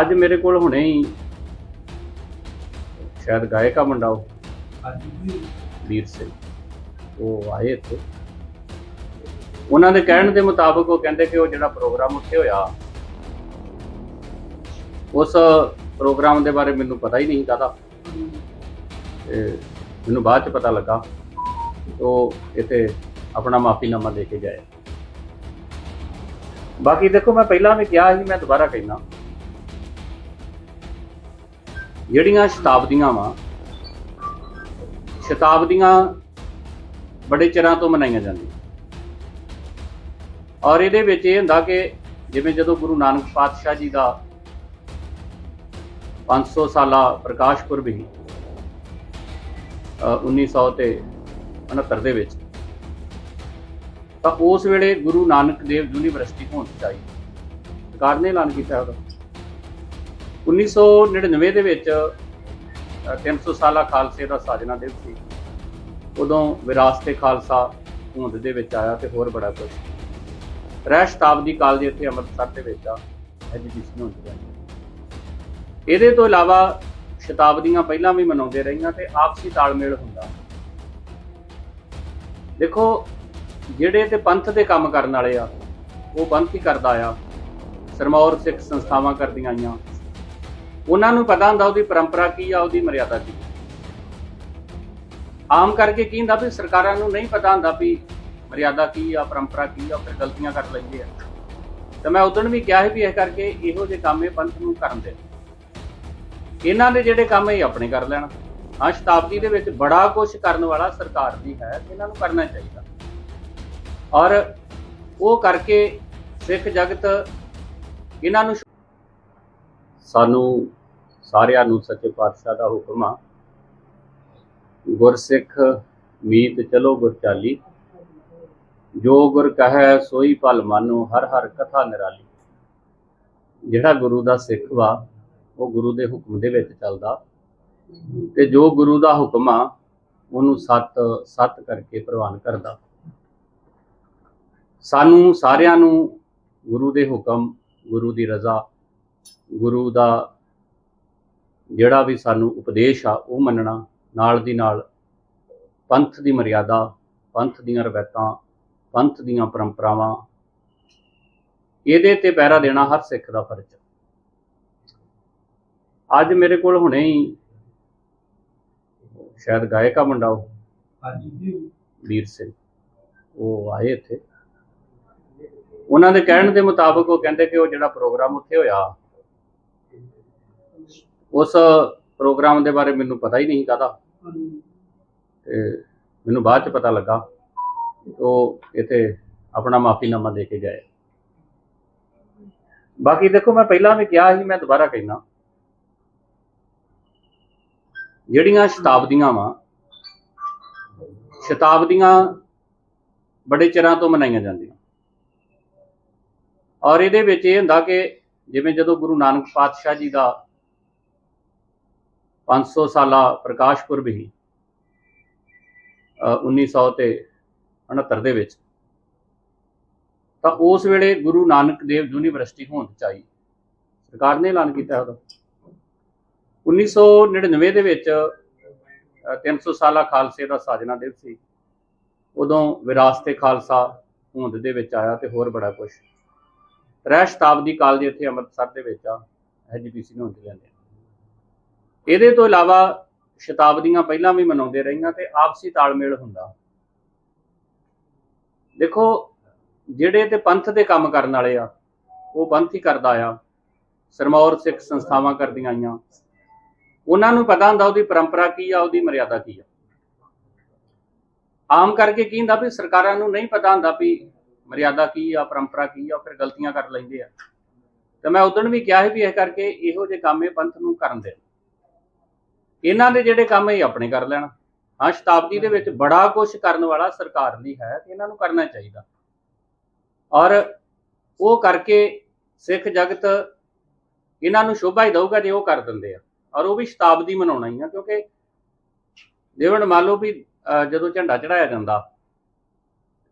ਅੱਜ ਮੇਰੇ ਕੋਲ ਹੁਣੇ ਹੀ ਸ਼ਾਇਦ ਗਾਇਕਾ ਮੁੰਡਾ ਉਹ। ਵੀਰ। ਸਿੰਘ। ਉਹ ਆਏ ਇੱਥੇ। ਉਹਨਾਂ ਦੇ ਕਹਿਣ ਦੇ ਮੁਤਾਬਕ ਉਹ ਕਹਿੰਦੇ ਕਿ ਉਹ ਜਿਹੜਾ ਪ੍ਰੋਗਰਾਮ ਉੱਥੇ ਹੋਇਆ ਉਸ ਪ੍ਰੋਗਰਾਮ ਦੇ ਬਾਰੇ ਮੈਨੂੰ ਪਤਾ ਹੀ ਨਹੀਂ ਤੇ ਮੈਨੂੰ ਬਾਅਦ ਚ ਪਤਾ ਲੱਗਾ ਉਹ ਇੱਥੇ ਆਪਣਾ ਮਾਫੀਨਾਮਾ ਦੇ ਕੇ ਗਏ। ਬਾਕੀ ਦੇਖੋ ਮੈਂ ਪਹਿਲਾਂ ਵੀ ਕਿਹਾ ਸੀ ਮੈਂ ਦੁਬਾਰਾ ਕਹਿਣਾ ਜਿਹੜੀਆਂ ਸ਼ਤਾਬਦੀਆਂ ਵਾ ਸ਼ਤਾਬਦੀਆਂ ਬੜੇ ਚਿਰਾਂ ਤੋਂ ਮਨਾਈਆਂ ਜਾਂਦੀਆਂ। ਔਰ ਇਹਦੇ ਵਿੱਚ ਇਹ ਹੁੰਦਾ ਕਿ ਜਿਵੇਂ ਜਦੋਂ ਗੁਰੂ ਨਾਨਕ ਪਾਤਸ਼ਾਹ ਜੀ ਦਾ 500 ਸਾਲਾ ਪ੍ਰਕਾਸ਼ ਪੁਰਬ ਸੀ ਅ, 1900 ਤੇ 69 ਦੇ ਵਿੱਚ ਤਾਂ ਉਸ ਵੇਲੇ ਗੁਰੂ ਨਾਨਕ ਦੇਵ ਯੂਨੀਵਰਸਿਟੀ ਹੋਣ ਚਾਹੀਦੀ ਸਰਕਾਰ ਨੇ ਐਲਾਨ ਕੀਤਾ ਉਹਦਾ? 1999 ਦੇ ਵਿੱਚ ਅ, 300 ਸਾਲਾ ਖਾਲਸੇ ਦਾ ਸਾਜਨਾ ਦਿਵਸ ਸੀ। ਉਦੋਂ ਵਿਰਾਸਤੇ ਖਾਲਸਾ ਹੋਂਦ ਦੇ ਵਿੱਚ ਆਇਆ ਤੇ ਹੋਰ ਬੜਾ ਕੁਝ ਰਹਿ ਸ਼ਤਾਬਦੀ ਕਾਲਜ ਇੱਥੇ ਅੰਮ੍ਰਿਤਸਰ ਦੇ ਵਿੱਚ ਆ ਐਜੂਕੇਸ਼ਨ ਹੁੰਦੀ ਹੈ ਇਹਦੇ ਤੋਂ ਇਲਾਵਾ ਸ਼ਤਾਬਦੀਆਂ ਪਹਿਲਾਂ ਵੀ ਮਨਾਉਂਦੇ ਰਹੀਆਂ ਤੇ ਆਪਸੀ ਤਾਲਮੇਲ ਹੁੰਦਾ। ਦੇਖੋ ਜਿਹੜੇ ਤੇ ਪੰਥ ਦੇ ਕੰਮ ਕਰਨ ਵਾਲੇ ਆ ਉਹ ਪੰਥ ਹੀ ਕਰਦਾ ਆ। ਸਰਮੌਰ ਸਿੱਖ ਸੰਸਥਾਵਾਂ ਕਰਦੀਆਂ ਆਈਆਂ ਉਹਨਾਂ ਨੂੰ ਪਤਾ ਹੁੰਦਾ ਉਹਦੀ ਪਰੰਪਰਾ ਕੀ ਆ, ਉਹਦੀ ਮਰਿਆਦਾ ਕੀ ਆਮ ਕਰਕੇ ਕੀ ਹੁੰਦਾ ਵੀ ਸਰਕਾਰਾਂ ਨੂੰ ਨਹੀਂ ਪਤਾ ਹੁੰਦਾ ਵੀ ਮਰਿਆਦਾ ਕੀ ਆ, ਪਰੰਪਰਾ ਕੀ ਆ, ਫਿਰ ਗਲਤੀਆਂ ਕਰ ਲੈਂਦੇ ਆ ਤੇ ਮੈਂ ਉਦੋਂ ਵੀ ਕਿਹਾ ਸੀ ਵੀ ਇਹ ਕਰਕੇ ਇਹੋ ਜਿਹੇ ਕੰਮ ਇਹ ਪੰਥ ਨੂੰ ਕਰਨ ਦੇ। ਇਹਨਾਂ ਦੇ ਜਿਹੜੇ ਕੰਮ ਇਹ ਆਪਣੇ ਕਰ ਲੈਣ। ਹਾਂ, ਸ਼ਤਾਬਦੀ ਦੇ ਵਿੱਚ ਬੜਾ ਕੁਝ ਕਰਨ ਵਾਲਾ ਸਰਕਾਰ ਦੀ ਹੈ, ਇਹਨਾਂ ਨੂੰ ਕਰਨਾ ਚਾਹੀਦਾ। ਔਰ ਉਹ ਕਰਕੇ ਸਿੱਖ ਜਗਤ ਇਹਨਾਂ ਨੂੰ ਸਾਨੂੰ ਸਾਰਿਆਂ ਨੂੰ ਸੱਚੇ ਪਾਤਸ਼ਾਹ ਦਾ ਹੁਕਮ ਆ। ਗੁਰਸਿੱਖ ਮੀਤ ਚਲੋ ਗੁਰ ਚਾਲੀ। ਜੋ ਗੁਰ ਕਹੈ ਸੋਈ ਭਲ ਮਾਨੋ, ਹਰ ਹਰ ਕਥਾ ਨਿਰਾਲੀ। ਜਿਹੜਾ ਗੁਰੂ ਦਾ ਸਿੱਖ ਵਾ, ਉਹ ਗੁਰੂ ਦੇ ਹੁਕਮ ਦੇ ਵਿੱਚ ਚੱਲਦਾ। ਤੇ ਜੋ ਗੁਰੂ ਦਾ ਹੁਕਮ ਆ, ਉਹਨੂੰ ਸਤ ਸਤ ਕਰਕੇ ਪ੍ਰਵਾਨ ਕਰਦਾ। ਸਾਨੂੰ ਸਾਰਿਆਂ ਨੂੰ ਗੁਰੂ ਦੇ ਹੁਕਮ, ਗੁਰੂ ਦੀ ਰਜ਼ਾ ਗੁਰੂ ਦਾ ਜਿਹੜਾ ਵੀ ਸਾਨੂੰ ਉਪਦੇਸ਼ ਆ ਉਹ ਮੰਨਣਾ ਨਾਲ ਦੀ ਨਾਲ ਪੰਥ ਦੀ ਮਰਿਆਦਾ ਪੰਥ ਦੀਆਂ ਰਵਾਇਤਾਂ ਪੰਥ ਦੀਆਂ ਪਰੰਪਰਾਵਾਂ ਇਹਦੇ ਤੇ ਪਹਿਰਾ ਦੇਣਾ ਹਰ ਸਿੱਖ ਦਾ ਫਰਜ਼ ਹੈ ਅੱਜ ਮੇਰੇ ਕੋਲ ਹੁਣੇ ਹੀ ਸ਼ਾਇਦ ਗਾਇਕਾ ਮੁੰਡਾ ਉਹ। ਵੀਰ ਸਿੰਘ। ਉਹ ਆਏ ਇੱਥੇ। ਉਹਨਾਂ ਦੇ ਕਹਿਣ ਦੇ ਮੁਤਾਬਕ ਉਹ ਕਹਿੰਦੇ ਕਿ ਉਹ ਜਿਹੜਾ ਪ੍ਰੋਗਰਾਮ ਉੱਥੇ ਹੋਇਆ ਉਸ ਪ੍ਰੋਗਰਾਮ ਦੇ ਬਾਰੇ ਮੈਨੂੰ ਪਤਾ ਹੀ ਨਹੀਂ ਕਾਹਦਾ। ਤੇ ਮੈਨੂੰ ਬਾਅਦ ਚ ਪਤਾ ਲੱਗਾ ਉਹ ਇੱਥੇ ਆਪਣਾ ਮਾਫੀਨਾਮਾ ਦੇ ਕੇ ਗਏ। ਬਾਕੀ ਦੇਖੋ ਮੈਂ ਪਹਿਲਾਂ ਵੀ ਕਿਹਾ ਸੀ, ਮੈਂ ਦੁਬਾਰਾ ਕਹਿਣਾ ਜਿਹੜੀਆਂ ਸ਼ਤਾਬਦੀਆਂ ਵਾ, ਸ਼ਤਾਬਦੀਆਂ ਬੜੇ ਚਿਰਾਂ ਤੋਂ ਮਨਾਈਆਂ ਜਾਂਦੀਆਂ। ਔਰ ਇਹਦੇ ਵਿੱਚ ਇਹ ਹੁੰਦਾ ਕਿ ਜਿਵੇਂ ਜਦੋਂ ਗੁਰੂ ਨਾਨਕ ਪਾਤਸ਼ਾਹ ਜੀ ਦਾ 500 ਸਾਲਾ ਪ੍ਰਕਾਸ਼ ਪੁਰਬ ਸੀ ਅ, 1900 ਤੇ 69 ਦੇ ਵਿੱਚ। ਤਾਂ ਉਸ ਵੇਲੇ ਗੁਰੂ ਨਾਨਕ ਦੇਵ ਯੂਨੀਵਰਸਿਟੀ ਹੋਂਦ ਚਾਹੀ ਸਰਕਾਰ ਨੇ ਐਲਾਨ ਕੀਤਾ ਉਹਦਾ 1999 ਦੇ ਵਿੱਚ ਅ, 300 ਸਾਲਾ ਖਾਲਸੇ ਦਾ ਸਾਜਨਾ ਦਿਵਸ ਸੀ। ਉਦੋਂ ਵਿਰਾਸਤੇ ਖਾਲਸਾ ਹੋਂਦ ਦੇ ਵਿੱਚ ਆਇਆ ਤੇ ਹੋਰ ਬੜਾ ਕੁਝ ਰਹਿ ਸ਼ਤਾਬਦੀ ਕਾਲਜ ਇੱਥੇ ਅੰਮ੍ਰਿਤਸਰ ਦੇ ਵਿੱਚ ਆ ਐਜੂਕੇਸ਼ਨ ਹੁੰਦੀ ਜਾਂਦੇ ਇਹਦੇ ਤੋਂ ਇਲਾਵਾ ਸ਼ਤਾਬਦੀਆਂ ਪਹਿਲਾਂ ਵੀ ਮਨਾਉਂਦੇ ਰਹੀਆਂ ਤੇ ਆਪਸੀ ਤਾਲਮੇਲ ਹੁੰਦਾ। ਦੇਖੋ, ਜਿਹੜੇ ਤੇ ਪੰਥ ਦੇ ਕੰਮ ਕਰਨ ਵਾਲੇ ਆ, ਉਹ ਪੰਥ ਹੀ ਕਰਦਾ ਆ। ਸਰਮੌਰ ਸਿੱਖ ਸੰਸਥਾਵਾਂ ਕਰਦੀਆਂ ਆਈਆਂ। ਉਹਨਾਂ ਨੂੰ ਪਤਾ ਹੁੰਦਾ ਉਹਦੀ ਪਰੰਪਰਾ ਕੀ ਆ, ਉਹਦੀ ਮਰਿਆਦਾ ਕੀ ਆ। ਆਮ ਕਰਕੇ ਕੀ ਹੁੰਦਾ ਵੀ ਸਰਕਾਰਾਂ ਨੂੰ ਨਹੀਂ ਪਤਾ ਹੁੰਦਾ ਵੀ ਮਰਿਆਦਾ ਕੀ ਆ, ਪਰੰਪਰਾ ਕੀ ਆ ਫਿਰ ਗਲਤੀਆਂ ਕਰ ਲੈਂਦੇ ਆ। ਤੇ ਮੈਂ ਉਦੋਂ ਵੀ ਕਿਹਾ ਸੀ ਵੀ ਇਹ ਕਰਕੇ ਇਹੋ ਜਿਹੇ ਕੰਮ ਪੰਥ ਨੂੰ ਕਰਨ ਦੇ ਇਹਨਾਂ ਦੇ ਜਿਹੜੇ ਕੰਮ ਇਹ ਆਪਣੇ ਕਰ ਲੈਣ। ਹਾਂ ਸ਼ਤਾਬਦੀ ਦੇ ਵਿੱਚ ਬੜਾ ਕੁਝ ਕਰਨ ਵਾਲਾ ਸਰਕਾਰ ਦੀ ਹੈ ਤੇ ਇਹਨਾਂ ਨੂੰ ਕਰਨਾ ਚਾਹੀਦਾ। ਔਰ ਉਹ ਕਰਕੇ ਸਿੱਖ ਜਗਤ ਇਹਨਾਂ ਨੂੰ ਸ਼ੋਭਾ ਹੀ ਦਊਗਾ ਜੇ ਉਹ ਕਰ ਦਿੰਦੇ ਆ। ਔਰ ਉਹ ਵੀ ਸ਼ਤਾਬਦੀ ਮਨਾਉਣਾ ਹੀ ਆ ਕਿਉਂਕਿ ਜਿਵੇਂ ਮੰਨ ਲਓ ਵੀ ਅਹ, ਜਦੋਂ ਝੰਡਾ ਚੜਾਇਆ ਜਾਂਦਾ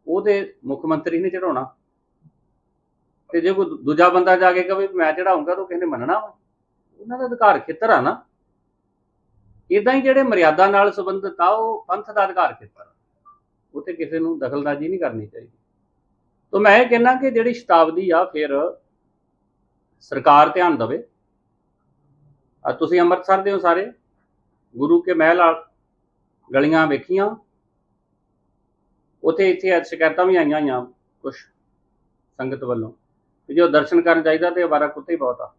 ਉਹਦੇ ਮੁੱਖ ਮੰਤਰੀ ਨੇ ਚੜਾਉਣਾ ਤੇ ਜੇ ਕੋਈ ਦੂਜਾ ਬੰਦਾ ਜਾ ਕੇ ਕਹੇ ਵੀ ਮੈਂ ਚੜਾਉਂਗਾ ਤਾਂ ਉਹ ਕਹਿੰਦੇ ਮੰਨਣਾ ਵਾ। ਉਹਨਾਂ ਦਾ ਅਧਿਕਾਰ ਖੇਤਰ ਆ ਨਾ। ਇਦਾਂ ਹੀ ਜਿਹੜੇ ਮਰਿਆਦਾ ਨਾਲ ਸੰਬੰਧਿਤ ਆ, ਉਹ ਪੰਥ ਦਾ ਅਧਿਕਾਰ ਖੇਤਰ ਉੱਥੇ ਕਿਸੇ ਨੂੰ ਦਖਲਅੰਦਾਜ਼ੀ ਨਹੀਂ ਕਰਨੀ ਚਾਹੀਦੀ। ਤਾਂ ਮੈਂ ਇਹ ਕਹਿੰਦਾ ਕਿ ਜਿਹੜੀ ਸ਼ਤਾਬਦੀ ਆ, ਫਿਰ ਸਰਕਾਰ ਧਿਆਨ ਦੇਵੇ। ਆ ਤੁਸੀਂ ਅੰਮ੍ਰਿਤਸਰ ਦੇ ਹੋ ਸਾਰੇ। ਗੁਰੂ ਕੇ ਮਹਿਲ ਆ, ਗਲੀਆਂ ਵੇਖੀਆਂ। ਉੱਥੇ ਇੱਥੇ ਅੱਜ ਸ਼ਿਕਾਇਤਾਂ ਵੀ ਆਈਆਂ ਹੋਈਆਂ ਕੁਝ ਸੰਗਤ ਵੱਲੋਂ। ਕਿ ਜੋ ਦਰਸ਼ਨ ਕਰਨ ਜਾਈਦਾ ਤੇ ਅਵਾਰਾ ਕੁੱਤੇ ਬਹੁਤ ਆ।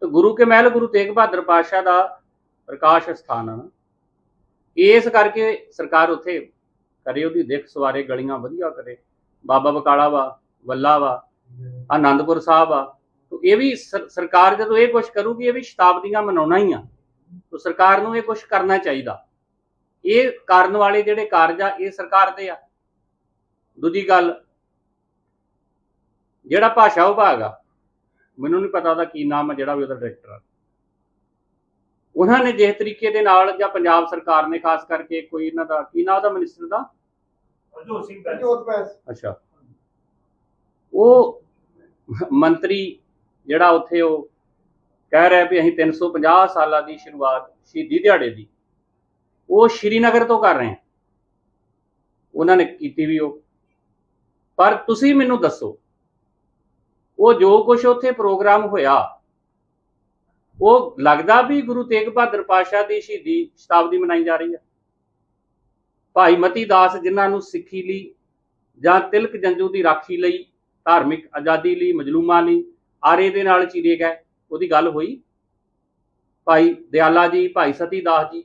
ਤੇ ਗੁਰੂ ਕੇ ਮਹਿਲ ਗੁਰੂ ਤੇਗ ਬਹਾਦਰ ਪਾਤਸ਼ਾਹ ਦਾ ਪ੍ਰਕਾਸ਼ ਸਥਾਨ ਆ ਇਸ ਕਰਕੇ ਸਰਕਾਰ ਉੱਥੇ ਕਰੇ, ਉਹਦੀ ਦਿੱਖ ਸਵਾਰੇ, ਗਲੀਆਂ ਵਧੀਆ ਕਰੇ। ਬਾਬਾ ਬਕਾਲਾ ਵਾ, ਵੱਲਾ ਵਾ, ਆਨੰਦਪੁਰ ਸਾਹਿਬ ਆ। ਤੋ ਇਹ ਵੀ ਸਰਕਾਰ ਜਦੋਂ ਇਹ ਕੁਝ ਕਰੂਗੀ, ਇਹ ਵੀ ਸ਼ਤਾਬਦੀਆਂ ਮਨਾਉਣਾ ਹੀ ਆ। ਤੋ ਸਰਕਾਰ ਨੂੰ ਇਹ ਕੁਝ ਕਰਨਾ ਚਾਹੀਦਾ। ਇਹ ਕਰਨ ਵਾਲੇ ਜਿਹੜੇ ਕਾਰਜ ਆ, ਇਹ ਸਰਕਾਰ ਦੇ ਆ। ਦੂਜੀ ਗੱਲ, ਜਿਹੜਾ ਭਾਸ਼ਾ ਵਿਭਾਗ ਆ, ਮੈਨੂੰ ਨਹੀਂ ਪਤਾ ਉਹਦਾ ਕੀ ਨਾਮ ਹੈ ਜਿਹੜਾ ਵੀ ਉਹਦਾ ਡਾਇਰੈਕਟਰ ਆ। ਉਹਨਾਂ ਨੇ ਜਿਸ ਤਰੀਕੇ ਦੇ ਨਾਲ ਜਾਂ ਪੰਜਾਬ ਸਰਕਾਰ ਨੇ ਖਾਸ ਕਰਕੇ ਕੋਈ ਇਹਨਾਂ ਦਾ ਕੀ ਨਾਮ ਉਹਦਾ ਮਿਨਿਸਟਰ ਦਾ? ਹਰਜੋਤ ਸਿੰਘ ਬੈਂਸ। ਜੋਤ ਪੈਸ ਅੱਛਾ। ਉਹ ਮੰਤਰੀ ਜਿਹੜਾ ਉੱਥੇ ਉਹ ਕਹਿ ਰਿਹਾ ਵੀ ਅਸੀਂ 350 ਸਾਲਾਂ ਦੀ ਸ਼ੁਰੂਆਤ ਸ਼ਹੀਦੀ ਦਿਹਾੜੇ ਦੀ ਉਹ ਸ਼੍ਰੀਨਗਰ ਤੋਂ ਕਰ ਰਹੇ ਹਾਂ ਉਹਨਾਂ ਨੇ ਕੀਤੀ ਵੀ ਉਹ। ਪਰ ਤੁਸੀਂ ਮੈਨੂੰ ਦੱਸੋ ਉਹ ਜੋ ਕੁਝ ਉੱਥੇ ਪ੍ਰੋਗਰਾਮ ਹੋਇਆ ਉਹ ਲੱਗਦਾ ਵੀ ਗੁਰੂ ਤੇਗ ਬਹਾਦਰ ਪਾਤਸ਼ਾਹ ਦੀ ਸ਼ਹੀਦੀ ਸ਼ਤਾਬਦੀ ਮਨਾਈ ਜਾ ਰਹੀ ਹੈ। ਭਾਈ ਮਤੀ ਦਾਸ ਜਿਨ੍ਹਾਂ ਨੂੰ ਸਿੱਖੀ ਲਈ ਜਾਂ ਤਿਲਕ ਜੰਜੂ ਦੀ ਰਾਖੀ ਲਈ, ਧਾਰਮਿਕ ਆਜ਼ਾਦੀ ਲਈ, ਮਜਲੂਮਾਂ ਲਈ ਆਰੇ ਦੇ ਨਾਲ ਚੀਰੇ ਗਏ, ਉਹਦੀ ਗੱਲ ਹੋਈ। ਭਾਈ ਦਿਆਲਾ ਜੀ, ਭਾਈ ਸਤੀ ਦਾਸ ਜੀ,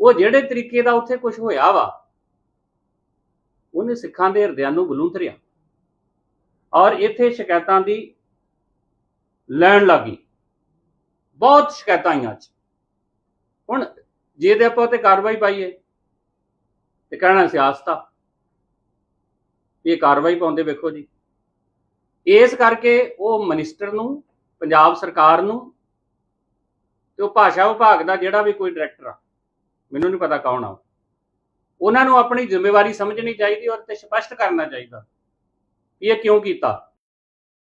ਉਹ ਜਿਹੜੇ ਤਰੀਕੇ ਦਾ ਉੱਥੇ ਕੁਝ ਹੋਇਆ ਵਾ, ਉਹਨੇ ਸਿੱਖਾਂ ਦੇ ਹਿਰਦਿਆਂ ਨੂੰ ਬਲੂੰਤਰਿਆ ਔਰ ਇੱਥੇ ਸ਼ਿਕਾਇਤਾਂ ਦੀ ਲੈਣ ਲੱਗੀ ਬਹੁਤ ਸ਼ਿਕਾਇਤਾਂ ਆਈਆਂ ਅੱਜ। ਹੁਣ ਜੇ ਦੇ ਆਪਾਂ ਤੇ ਕਾਰਵਾਈ ਪਾਈਏ ਤੇ ਕਹਿਣਾ ਸਿਆਸਤ। ਆ ਇਹ ਕਾਰਵਾਈ ਪਾਉਂਦੇ ਵੇਖੋ ਜੀ। ਇਸ ਕਰਕੇ ਉਹ ਮਿਨਿਸਟਰ ਨੂੰ, ਪੰਜਾਬ ਸਰਕਾਰ ਨੂੰ ਤੇ ਉਹ ਭਾਸ਼ਾ ਵਿਭਾਗ ਦਾ ਜਿਹੜਾ ਵੀ ਕੋਈ ਡਾਇਰੈਕਟਰ ਆ, ਮੈਨੂੰ ਨਹੀਂ ਪਤਾ ਕੌਣ ਆ ਉਹਨਾਂ ਨੂੰ ਆਪਣੀ ਜ਼ਿੰਮੇਵਾਰੀ ਸਮਝਣੀ ਚਾਹੀਦੀ ਔਰ ਤੇ ਸਪਸ਼ਟ ਕਰਨਾ ਚਾਹੀਦਾ ਵੀ ਇਹ ਕਿਉਂ ਕੀਤਾ।